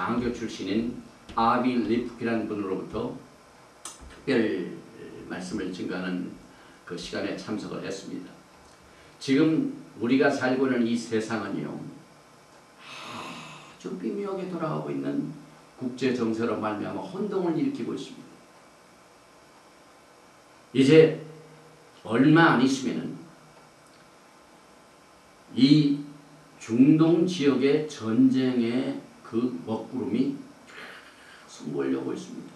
장교 출신인 아비 리프키라는 분으로부터 특별 말씀을 증가하는 그 시간에 참석을 했습니다. 지금 우리가 살고 있는 이 세상은요 아주 미묘하게 돌아가고 있는 국제 정세로 말미암아 혼동을 일으키고 있습니다. 이제 얼마 안 있으면은 이 중동 지역의 전쟁의 그 먹구름이 숨몰려고 있습니다.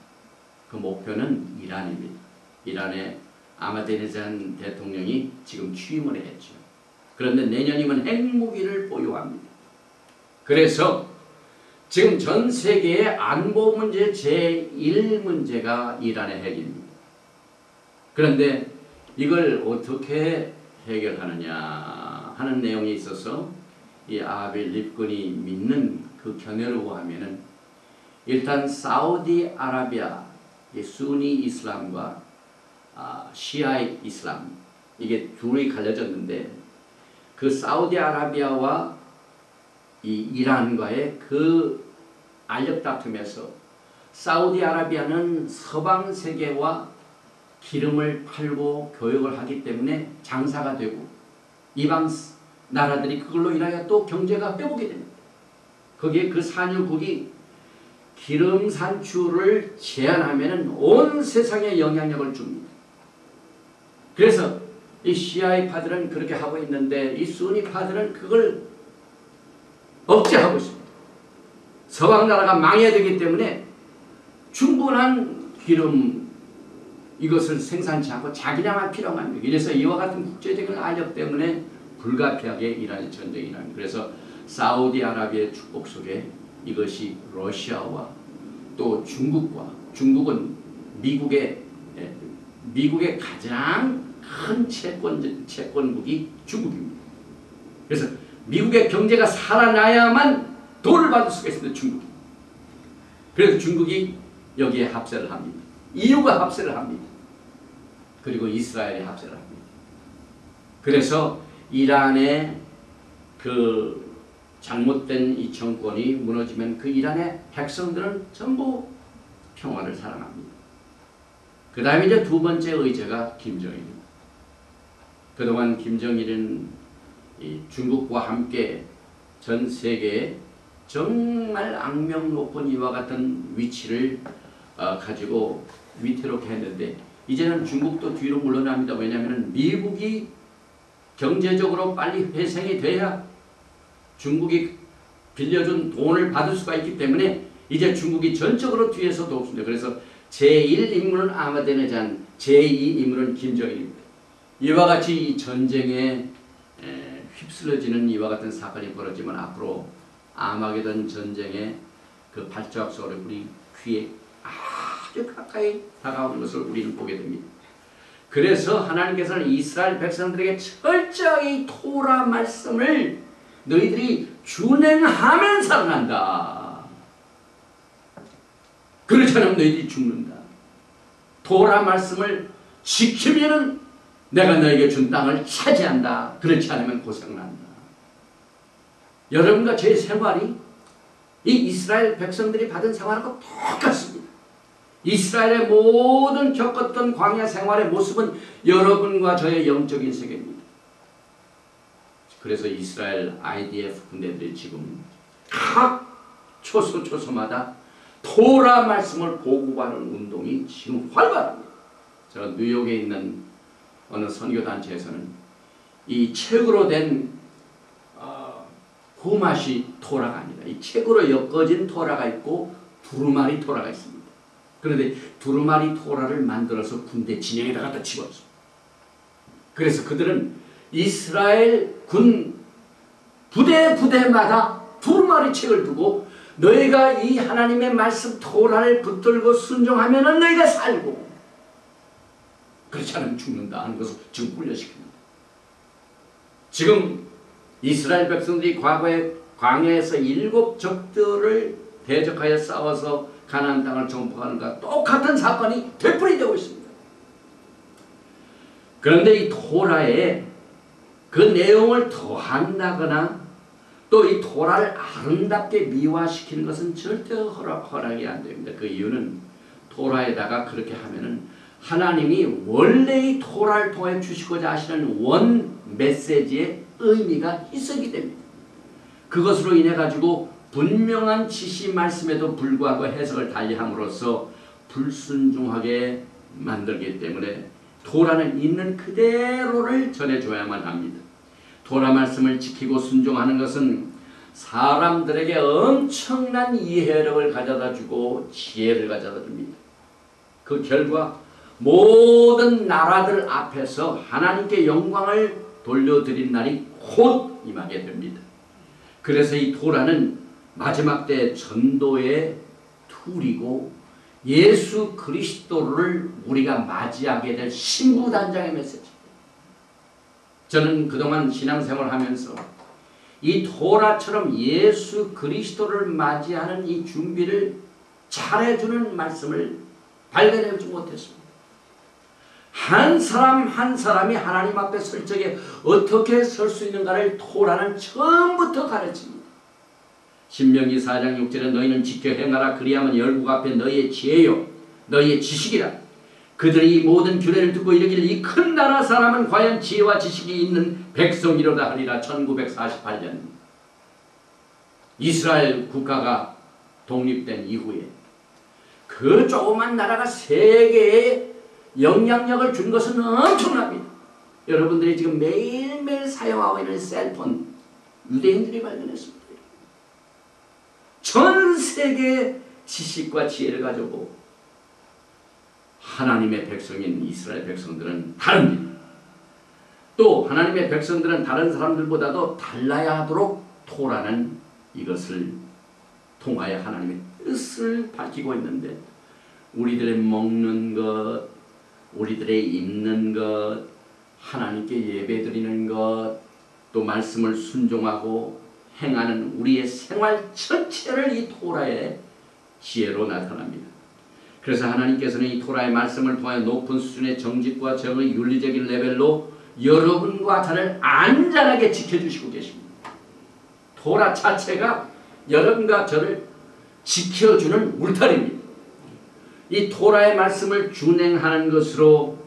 그 목표는 이란입니다. 이란의 아마데네잔 대통령이 지금 취임을 했죠. 그런데 내년이면 핵무기를 보유합니다. 그래서 지금 전 세계의 안보 문제 제1문제가 이란의 핵입니다. 그런데 이걸 어떻게 해결하느냐 하는 내용에 있어서 이 아벨 립건이 믿는 그 견해로 하면은 일단 사우디 아라비아 수니 이슬람과 아, 시아이 이슬람 이게 둘이 갈려졌는데 그 사우디 아라비아와 이 이란과의 그 알력 다툼에서 사우디 아라비아는 서방 세계와 기름을 팔고 교역을 하기 때문에 장사가 되고 이방 나라들이 그걸로 인하여 또 경제가 회복이 됩니다. 거기에 그 산유국이 기름 산출을 제한하면 온 세상에 영향력을 줍니다. 그래서 이 시아이파들은 그렇게 하고 있는데 이 수니파들은 그걸 억제하고 있습니다. 서방 나라가 망해야 되기 때문에 충분한 기름 이것을 생산치 않고 자기량만 필요한 겁니다. 그래서 이와 같은 국제적인 알력 때문에 불가피하게 이란의 전쟁이 일어납니다. 그래서 사우디아라비아의 축복 속에 이것이 러시아와 또 중국과 중국은 미국의 예, 미국의 가장 큰 채권 채권국이 중국입니다. 그래서 미국의 경제가 살아나야만 돈을 받을 수가 있습니다. 중국이. 그래서 중국이 여기에 합세를 합니다. 이유가 합세를 합니다. 그리고 이스라엘이 합세를 합니다. 그래서 이란의 그 잘못된 이 정권이 무너지면 그 이란의 백성들은 전부 평화를 사랑합니다. 그 다음에 이제 두 번째 의제가 김정일입니다. 그동안 김정일은 중국과 함께 전 세계에 정말 악명 높은 이와 같은 위치를 어, 가지고 위태롭게 했는데 이제는 중국도 뒤로 물러납니다. 왜냐하면 미국이 경제적으로 빨리 회생이 돼야 중국이 빌려준 돈을 받을 수가 있기 때문에 이제 중국이 전적으로 뒤에서 돕습니다. 그래서 제1인물은 아마데네잔, 제2인물은 김정일입니다. 이와 같이 이 전쟁에 휩쓸려지는 이와 같은 사건이 벌어지면 앞으로 아마게던 전쟁의 그 발자국 소리 우리 귀에 아주 가까이 다가오는 것을 우리는 보게 됩니다. 그래서 하나님께서는 이스라엘 백성들에게 철저히 토라 말씀을 너희들이 준행하면 살아난다. 그렇지 않으면 너희들이 죽는다. 토라 말씀을 지키면 내가 너에게 준 땅을 차지한다. 그렇지 않으면 고생난다. 여러분과 제 생활이 이 이스라엘 백성들이 받은 생활과 똑같습니다. 이스라엘의 모든 겪었던 광야 생활의 모습은 여러분과 저의 영적인 세계입니다. 그래서 이스라엘 IDF 군대들이 지금 각 초소 초소마다 토라 말씀을 보고하는 운동이 지금 활발합니다. 제가 뉴욕에 있는 어느 선교단체에서는 이 책으로 된 어, 후마시 토라가 아니다. 이 책으로 엮어진 토라가 있고 두루마리 토라가 있습니다. 그런데 두루마리 토라를 만들어서 군대 진영에다 갖다 집었어. 그래서 그들은 이스라엘 군 부대 부대마다 두루마리 책을 두고 너희가 이 하나님의 말씀 토라를 붙들고 순종하면 너희가 살고 그렇지 않으면 죽는다 하는 것을 지금 훈련시킵니다. 지금 이스라엘 백성들이 과거에 광야에서 일곱 적들을 대적하여 싸워서 가나안 땅을 정복하는 것 똑같은 사건이 되풀이되고 있습니다. 그런데 이 토라에 그 내용을 더한다거나 또 이 토라를 아름답게 미화시키는 것은 절대 허락, 허락이 안 됩니다. 그 이유는 토라에다가 그렇게 하면은 하나님이 원래 이 토라를 통해 주시고자 하시는 원 메시지의 의미가 희석이 됩니다. 그것으로 인해 가지고 분명한 지시 말씀에도 불구하고 해석을 달리함으로써 불순종하게 만들기 때문에 토라는 있는 그대로를 전해줘야만 합니다. 토라 말씀을 지키고 순종하는 것은 사람들에게 엄청난 이해력을 가져다 주고 지혜를 가져다 줍니다. 그 결과 모든 나라들 앞에서 하나님께 영광을 돌려드린 날이 곧 임하게 됩니다. 그래서 이 토라는 마지막 때 전도의 툴이고 예수 그리스도를 우리가 맞이하게 될 신부단장의 메시지. 저는 그동안 신앙생활 하면서 이 토라처럼 예수 그리스도를 맞이하는 이 준비를 잘해주는 말씀을 발견하지 못했습니다. 한 사람 한 사람이 하나님 앞에 설 적에 어떻게 설 수 있는가를 토라는 처음부터 가르칩니다. 신명기 4장 6절에 너희는 지켜 행하라 그리하면 열국 앞에 너희의 지혜요 너희의 지식이라 그들이 이 모든 규례를 듣고 이르기를 이 큰 나라 사람은 과연 지혜와 지식이 있는 백성이로다 하리라 1948년 이스라엘 국가가 독립된 이후에 그 조그만 나라가 세계에 영향력을 준 것은 엄청납니다. 여러분들이 지금 매일매일 사용하고 있는 셀폰 유대인들이 발견했습니다. 전 세계 지식과 지혜를 가지고 하나님의 백성인 이스라엘 백성들은 다릅니다. 또 하나님의 백성들은 다른 사람들보다도 달라야 하도록 토라는 이것을 통하여 하나님의 뜻을 밝히고 있는데 우리들의 먹는 것, 우리들의 입는 것, 하나님께 예배드리는 것, 또 말씀을 순종하고 행하는 우리의 생활 전체를 이 토라의 지혜로 나타납니다. 그래서 하나님께서는 이 토라의 말씀을 통해 높은 수준의 정직과 정의 윤리적인 레벨로 여러분과 저를 안전하게 지켜주시고 계십니다. 토라 자체가 여러분과 저를 지켜주는 울타리입니다. 이 토라의 말씀을 준행하는 것으로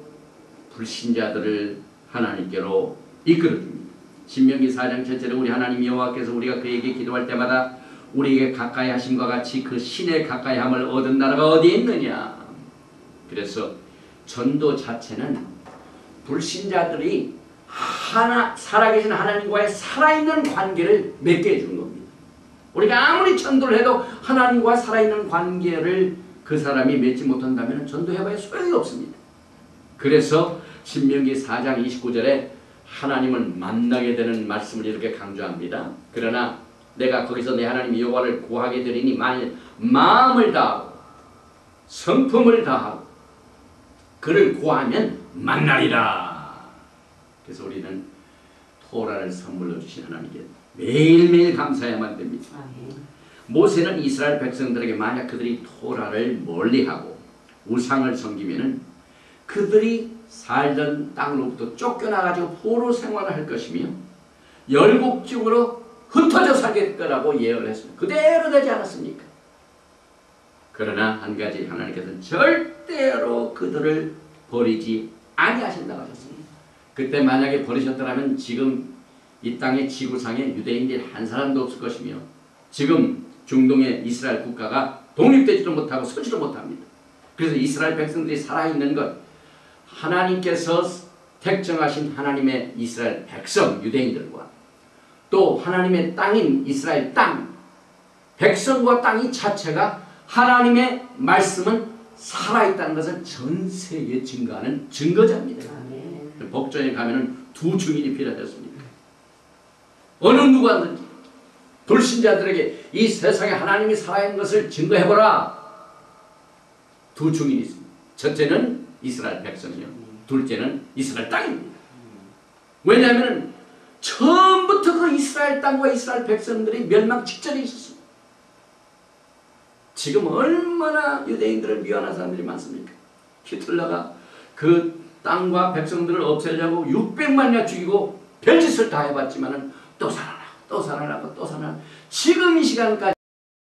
불신자들을 하나님께로 이끌어줍니다. 신명기 4장 7절에 우리 하나님 여호와께서 우리가 그에게 기도할 때마다 우리에게 가까이 하심과 같이 그 신의 가까이 함을 얻은 나라가 어디에 있느냐. 그래서 전도 자체는 불신자들이 하나 살아계신 하나님과의 살아있는 관계를 맺게 해주는 겁니다. 우리가 아무리 전도를 해도 하나님과 살아있는 관계를 그 사람이 맺지 못한다면 전도해봐야 소용이 없습니다. 그래서 신명기 4장 29절에 하나님을 만나게 되는 말씀을 이렇게 강조합니다. 그러나 내가 거기서 내 하나님 여호와를 구하게 되리니 만일 마음을 다하고 성품을 다하고 그를 구하면 만나리라. 그래서 우리는 토라를 선물로 주신 하나님께 매일매일 감사해야만 됩니다. 모세는 이스라엘 백성들에게 만약 그들이 토라를 멀리하고 우상을 섬기면은 그들이 살던 땅으로부터 쫓겨나가지고 포로 생활을 할 것이며 열국중으로 흩어져 살겠거라고 예언을 했습니다. 그대로 되지 않았습니까? 그러나 한 가지 하나님께서는 절대로 그들을 버리지 아니하신다고 하셨습니다. 그때 만약에 버리셨더라면 지금 이 땅의 지구상에 유대인들 한 사람도 없을 것이며 지금 중동의 이스라엘 국가가 독립되지도 못하고 서지도 못합니다. 그래서 이스라엘 백성들이 살아있는 것 하나님께서 택정하신 하나님의 이스라엘 백성 유대인들과 또 하나님의 땅인 이스라엘 땅 백성과 땅 이 자체가 하나님의 말씀은 살아있다는 것을 전 세계에 증거하는 증거자입니다. 복전에 가면은 두 증인이 필요하셨습니까? 어느 누구든지 불신자들에게 이 세상에 하나님이 살아있는 것을 증거해보라. 두 증인이 있습니다. 첫째는 이스라엘 백성이요. 둘째는 이스라엘 땅입니다. 왜냐하면 처음부터 그 이스라엘 땅과 이스라엘 백성들이 멸망 직전에 있었습니다. 지금 얼마나 유대인들을 미워하는 사람들이 많습니까? 히틀러가 그 땅과 백성들을 없애려고 600만이나 죽이고 별짓을 다 해봤지만은 또 살아나고 또 살아나고 또 살아나고 지금 이 시간까지